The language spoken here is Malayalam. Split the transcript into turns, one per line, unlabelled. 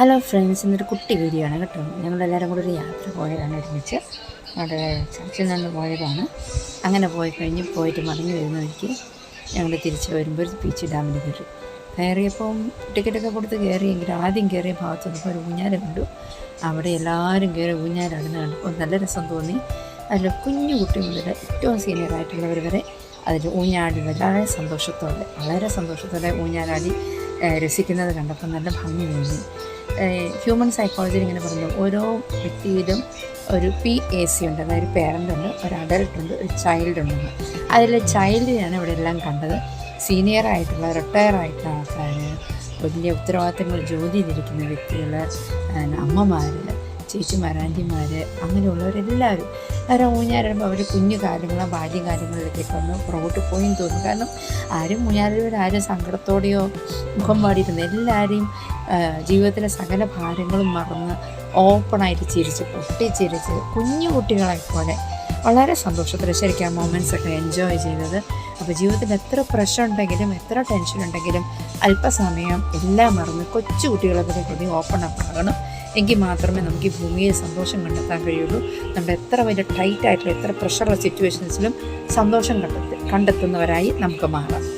ഹലോ ഫ്രണ്ട്സ് ഇന്നൊരു കുട്ടി വീഡിയോ ആണ് കേട്ടോ. ഞങ്ങളെല്ലാവരും കൂടെ ഒരു യാത്ര പോയതാണ് ഒരുമിച്ച്. അവിടെ ചർച്ചിൽ നിന്ന് പോയതാണ്. അങ്ങനെ പോയി കഴിഞ്ഞ് പോയിട്ട് മടങ്ങി വരുന്ന വഴിക്ക് ഞങ്ങൾ തിരിച്ച് വരുമ്പോൾ ഒരു ബീച്ച് ഡാമിൽ കയറി. കയറിയപ്പം ടിക്കറ്റൊക്കെ കൊടുത്ത് കയറിയെങ്കിലും ആദ്യം കയറിയ ഭാഗത്ത് വന്നപ്പോൾ ഒരു ഊഞ്ഞാല കണ്ടു. അവിടെ എല്ലാവരും കയറി ഊഞ്ഞാലാടുന്ന കണ്ടപ്പോൾ നല്ല രസം തോന്നി. അതിൽ കുഞ്ഞു കുട്ടി മുതൽ ഏറ്റവും സീനിയർ ആയിട്ടുള്ളവർ വരെ അതിൽ ഊഞ്ഞാടി വളരെ സന്തോഷത്തോടെ. വളരെ സന്തോഷത്തോടെ ഊഞ്ഞാലാടി രസിക്കുന്നത് കണ്ടപ്പോൾ നല്ല ഭംഗി തോന്നി. ഹ്യൂമൻ സൈക്കോളജി ഇങ്ങനെ പറഞ്ഞു ഓരോ വ്യക്തിയിലും ഒരു പി എ സി ഉണ്ട് അതായത് പേരന്റ് ഉണ്ട് ഒരു അഡൽട്ട് ഉണ്ട് ഒരു ചൈൽഡ് ഉണ്ടെന്ന് അതിൽ ചൈൽഡിനെയാണ് ഇവിടെ എല്ലാം കണ്ടത്. സീനിയർ ആയിട്ടുള്ള റിട്ടയർ ആയിട്ടുള്ള ആൾക്കാർ വലിയ ഉത്തരവാദിത്തങ്ങൾ ജോലിയിലിരിക്കുന്ന വ്യക്തികൾ അമ്മമാർ ചേച്ചിമാർ ആന്റിമാർ അങ്ങനെയുള്ളവരെല്ലാവരും. അവരെ ഊഞ്ഞാലിടുമ്പോൾ അവർ കുഞ്ഞു കാര്യങ്ങളോ ബാല്യകാര്യങ്ങളിലേക്കൊക്കെ ഒന്ന് പുറകോട്ട് പോയി തോന്നും. കാരണം ആരും ഊഞ്ഞാലിലൂടെ ആരും സങ്കടത്തോടെയോ മുഖം പാടിയിരുന്ന എല്ലാവരെയും ജീവിതത്തിലെ സകല ഭാരങ്ങളും മറന്ന് ഓപ്പണായിട്ട് ചിരിച്ച് പൊട്ടിച്ചിരിച്ച് കുഞ്ഞു കുട്ടികളെ പോലെ വളരെ സന്തോഷത്തിൽ ശരിക്കും ആ മൊമെന്റ്സ് ഒക്കെ എൻജോയ് ചെയ്തത്. അപ്പോൾ ജീവിതത്തിൽ എത്ര പ്രഷർ ഉണ്ടെങ്കിലും എത്ര ടെൻഷൻ ഉണ്ടെങ്കിലും അല്പസമയം എല്ലാം മറന്ന് കൊച്ചു കുട്ടികളെ പോലെ കൂടി ഓപ്പൺ അപ്പ് ആകണം. എങ്കിൽ മാത്രമേ നമുക്ക് ഈ ഭൂമിയിൽ സന്തോഷം കണ്ടെത്താൻ കഴിയുള്ളൂ. നമ്മുടെ എത്ര വലിയ ടൈറ്റ് ആയിട്ടുള്ള എത്ര പ്രഷറുള്ള സിറ്റുവേഷൻസിലും സന്തോഷം കണ്ടെത്തി കണ്ടെത്തുന്നവരായി നമുക്ക് മാറാം.